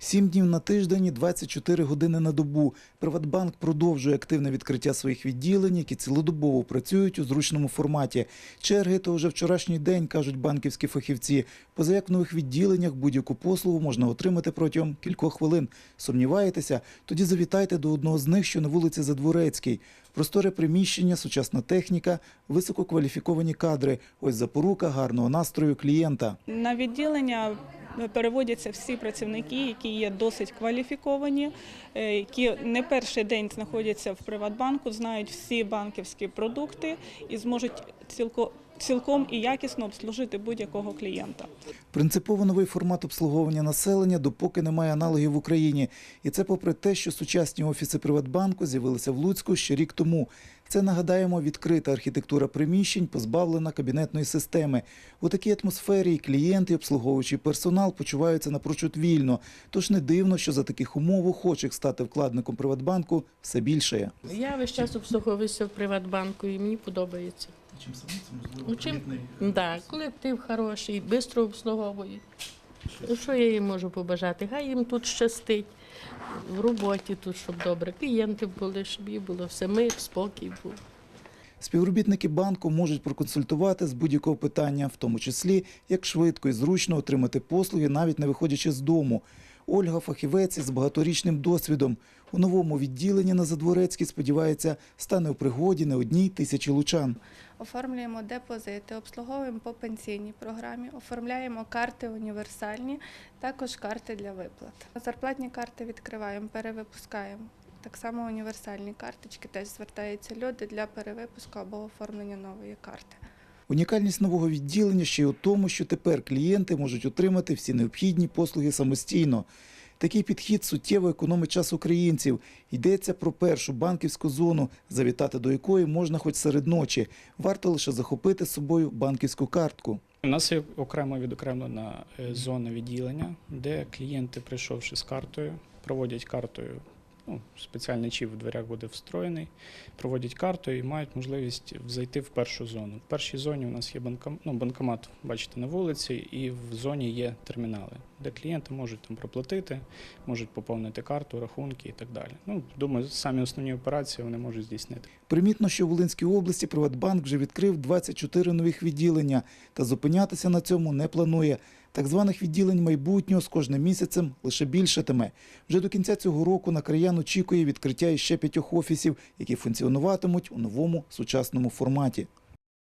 Сім днів на тиждень і 24 години на добу. Приватбанк продовжує активне відкриття своїх відділень, які цілодобово працюють у зручному форматі. Черги то вже вчорашній день, кажуть банківські фахівці. Поза як в нових відділеннях будь-яку послугу можна отримати протягом кількох хвилин. Сумніваєтеся? Тоді завітайте до одного з них, що на вулиці Задворецькій. Просторе приміщення, сучасна техніка, висококваліфіковані кадри. Ось запорука гарного настрою клієнта. На відділення переводяться всі працівники, які є досить кваліфіковані, е, які не перший день знаходяться в Приватбанку, знають всі банківські продукти і зможуть цілко- цілком і якісно обслужити будь-якого клієнта. Принципово новий формат обслуговування населення, допоки немає аналогів в Україні. І це попри те, що сучасні офіси Приватбанку з'явилися в Луцьку ще рік тому. Це нагадаємо відкрита архітектура приміщень, позбавлена кабінетної системи. У такій атмосфері і клієнти, і обслуговуючий персонал почуваються напрочуд вільно. Тож не дивно, що за таких умов охочих стати вкладником Приватбанку все більше. Я весь час обслуговуюся в Приватбанку і мені подобається. Чим саме це Ну, чим? Да, колектив хороший, швидко обслуговують. Ну, Що я їм можу побажати? Хай їм тут щастить, в роботі тут, щоб добре. Клієнти були, щоб їм було все мир, спокій був. Співробітники банку можуть проконсультувати з будь-якого питання, в тому числі як швидко і зручно отримати послуги, навіть не виходячи з дому. Ольга фахівець із багаторічним досвідом. У новому відділенні на Задворецькій, сподівається, стане у пригоді не одній тисячі лучан. Оформлюємо депозити, обслуговуємо по пенсійній програмі, оформляємо карти універсальні, також карти для виплат. Зарплатні карти відкриваємо, перевипускаємо. Так само універсальні карточки теж звертаються люди для перевипуску або оформлення нової карти. Унікальність нового відділення ще й у тому, що тепер клієнти можуть отримати всі необхідні послуги самостійно. Такий підхід суттєво економить час українців. Йдеться про першу банківську зону, завітати до якої можна хоч серед ночі. Варто лише захопити з собою банківську картку. У нас є окремо відокремлена е, зона відділення, де клієнти, прийшовши з картою, проводять картою. Ну, спеціальний чіп в дверях буде встроєний, проводять картою і мають можливість зайти в першу зону. В першій зоні у нас є банком, ну, банкомат, бачите, на вулиці, і в зоні є термінали, де клієнти можуть там проплатити, можуть поповнити карту, рахунки і так далі. Ну, думаю, самі основні операції вони можуть здійснити. Примітно, що в Волинській області Приватбанк вже відкрив 24 нових відділення та зупинятися на цьому не планує. Так званих відділень майбутнього з кожним місяцем лише більшатиме. Вже до кінця цього року на краян очікує відкриття іще п'ятьох офісів, які функціонуватимуть у новому сучасному форматі.